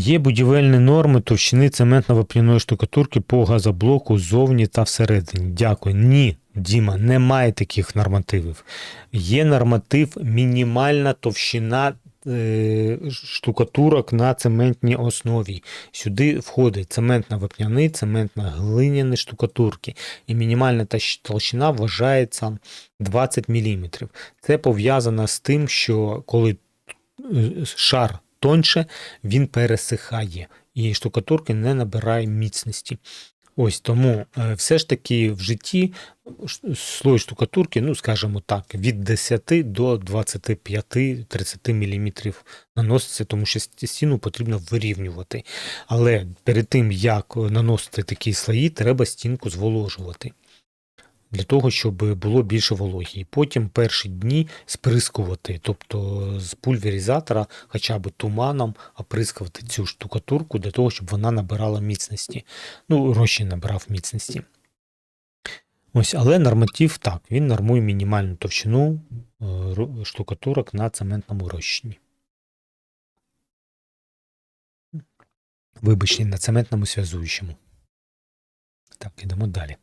Є будівельні норми товщини цементно-вапняної штукатурки по газоблоку ззовні та всередині. Дякую. Ні, Діма, немає таких нормативів. Є норматив мінімальна товщина е, штукатурок на цементній основі. Сюди входить цементно-вапняний, цементно-глиняні штукатурки. І мінімальна толщина вважається 20 мм. Це пов'язано з тим, що коли е, шар тоньше, він пересихає і штукатурки не набирає міцності. Ось тому е, все ж таки в житті слой штукатурки, ну скажімо так, від 10 до 25-30 мм наноситься, тому що стіну потрібно вирівнювати. Але перед тим, як наносити такі слої, треба стінку зволожувати. Для того, щоб було більше вологі. І потім перші дні сприскувати, тобто з пульверізатора, хоча б туманом, оприскувати цю штукатурку для того, щоб вона набирала міцності. Ну, розчин набирав міцності. Ось, але норматив так, він нормує мінімальну товщину е, штукатурок на цементному розчині. Вибачте, на цементному зв'язуючому. Так, ідемо далі.